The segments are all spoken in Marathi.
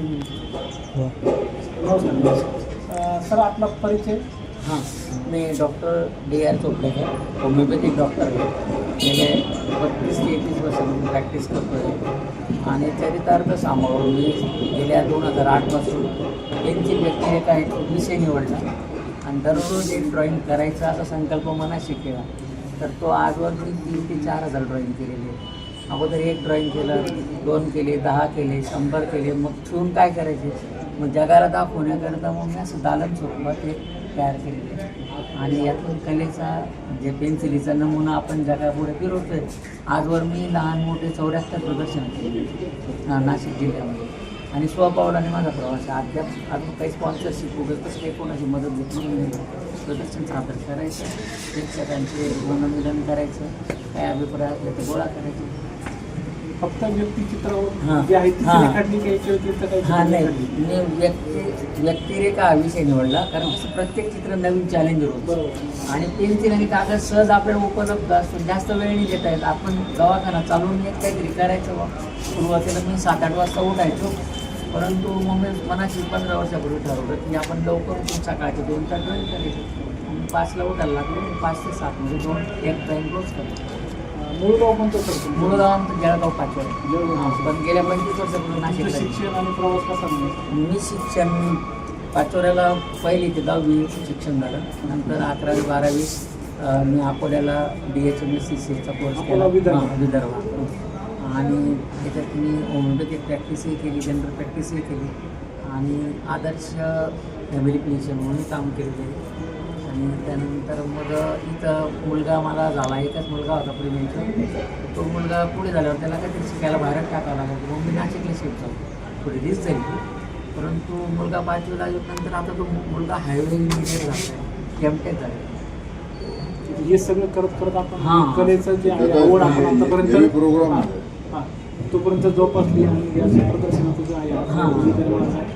हो. हो सर. आपला परिचय? हां. मी doctor D R Chopdekar homeopathic doctor आहे. गेले बत्तीस ते एकतीस वर्षापासून प्रॅक्टिस करतो आहे आणि चरितार्थ सांभाळून मी गेल्या दोन हजार आठपासून त्यांची व्यक्ती एक आहे विषय निवडला. आणि दररोज एक ड्रॉईंग करायचा असा संकल्प मनाशी केला तर तो आजवर मी तीन ते चार हजार ड्रॉईंग केलेली आहे अगोदर एक ड्रॉईंग केलं दोन केले दहा केले शंभर केले मग ठेवून काय करायचे? मग जगाला दाखवण्याकरता मग मी असं दालन स्वरूपात एक तयार केलेले आणि यातून कलेचा जे पेन्सिलीचा नमुना आपण जगापुढे फिरवतोय आजवर मी लहान मोठे चौऱ्याहत्तर प्रदर्शन केले नाशिक जिल्ह्यामध्ये. आणि स्वपावलाने माझा प्रवास अद्याप अजून काही स्पॉन्सरशिप वगैरे तसं काही कोणाची मदत घेतली नाही. प्रदर्शन सादर करायचं प्रेक्षकांचे गुणनिधन करायचं काय अभिप्राय असले ते गोळा करायचे. फक्त व्यक्तिचित्र हां. जे आहे हां. हा नाही? मी व्यक्ती व्यक्तिरेखा हा विषय निवडला. कारण प्रत्येक चित्र नवीन चॅलेंज होतं बरोबर. आणि पेन्सिल आणि कागद सहज आपल्याला उपलब्ध असतो. जास्त वेळ नाही देता येत. आपण दवाखाना चालून एक काहीतरी करायचं बा. सुरुवातीला मी सात आठ वाजता उठायचो. परंतु मग मी मनाशी पंधरा वर्षापूर्वी ठरवलं की आपण लवकर उठून सकाळचे दोन तास ड्रॉईंग करायचं. मग पाचला उठायला लागलो. पाच ते सात म्हणजे दोन एक ड्रॉईंग रोज करतो. मूळ गाव कोणतं सर? मूळ गाव आमचं जळगाव पाचवड जळगाव. पण गेल्या पंचवीस वर्षापूर्वी तुमचं नाशिकला आहे. शिक्षण आणि प्रवास कसा म्हणजे मी शिक्षण पाचोऱ्याला पहिली ते दहावी शिक्षण झालं नंतर अकरावी बारावी अ, मी अकोल्याला D H M S C सीचा कोर्स केला अकोला विदर्भ. हां, विदर्भ आणि त्याच्यात मी होमिओपॅथिक प्रॅक्टिसही केली जनरल प्रॅक्टिसही केली आणि आदर्श फॅमिली क्लिनिशियन म्हणून काम केलेलं आहे आणि त्यानंतर मग इथं मुलगा मला झाला एकच मुलगा होता प्रेमीचा. तो मुलगा पुढे झाल्यावर त्याला काहीतरी शिकायला बाहेर टाकावं लागला मग मी नाशिकला शिफ्ट झालो. थोडी रिस्क झाली. परंतु मुलगा पाचवीला नंतर आता तो मु- मुलगा हायवे इंजिनियर झाला आहे. एमटेक झाला हे सगळं करत करत आपण हां. कलेचं जे आहे आवड आपण आतापर्यंत हां. तोपर्यंत जोपासली आणि या प्रदर्शनाचं जे आहे हां. हां.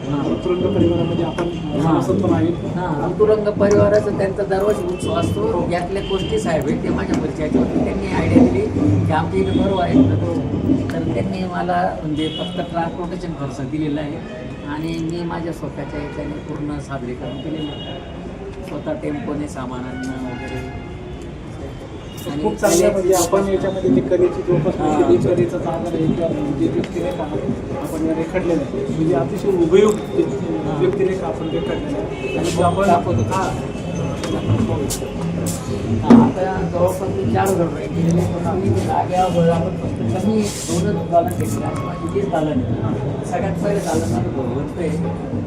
हां. तुरंग परिवारामध्ये आपण हां. सभासद पण आहे हां अंतुरंग परिवाराचा त्यांचा दरवर्षी उत्सव असतो यातले गोष्टी साहेब आहेत ते माझ्या परिचयाचे होते त्यांनी आयडिया दिली की आमच्या इथे बरोबर आहे तर त्यांनी मला म्हणजे फक्त ट्रान्सपोर्टेशन खर्च दिलेला आहे आणि मी माझ्या स्वतःच्या याच्याने पूर्ण सादरीकरण केलेलं आहे स्वतः टेम्पोने सामान आणणं वगैरे खूप चांगलं म्हणजे आपण याच्यामध्ये जे कलेची जोपासना. केली कलेचा चांगला रेखा जे व्यक्तिरेखा आपण या रेखाटलेलं आहे म्हणजे अतिशय उपयुक्त. व्यक्तिरेखा आपण रेखाटलेल्या आहे आणि आपण. हाँ. हाँ, आता जवळपास मी चार हज़ार रुपये केलेले आम्ही जाग्यावर आपण फक्त कमी दोनच दालन घेतले आणि माझी तीच दालन आहे. सगळ्यात पहिले दालन माझं भगवंत आहे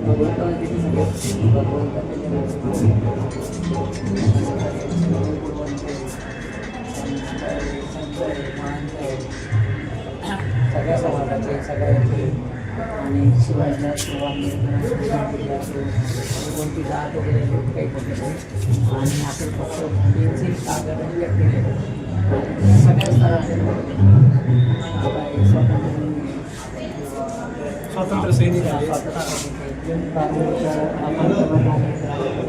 भगवंत म्हणजे सगळ्यात भगवंत सगळ्या समाजाचे सगळ्यांचे आणि शिवायला कोणती जात वगैरे लोक काही बघत आणि आपण फक्त पेन्सिल कागद व्यक्त केले सगळ्या स्तराचे स्वातंत्र्य स्वातंत्र्य सैनिक आहे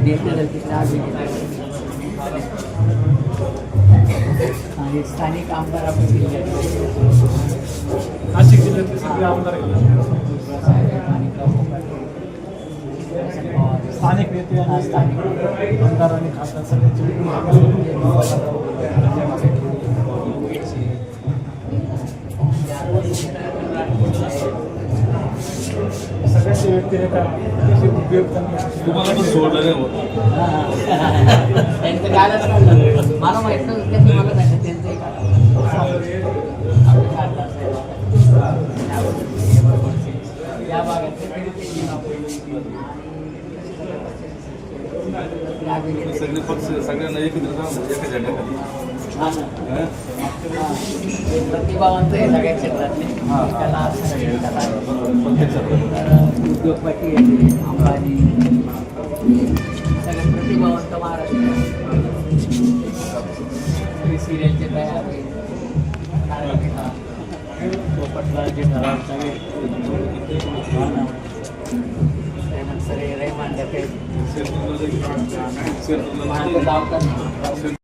देते की चहा आणि स्थानिक आमदार आपण नाशिक जिल्ह्यातले सगळे आमदार स्थानिक नेते हा, आणि स्थानिक. आमदार आणि खासदार सगळ्यांचे सगळ्यांचे व्यक्तिरेखा अतिशय तुम्हाला पण सोडलं नाही होत. त्यांचं कालच काढलं मला माहीत नव्हतं मला सगळे पक्ष सगळ्यांना एकत्र जाऊन एका झेंड्याखाली प्रतिभावंत आहे सगळ्या क्षेत्रातले कला उद्योगपती आहे अंबानी सगळे प्रतिभावंत महाराष्ट्र सिरियलचे तयार आहे पोपटला सगळे त्यानंतर हे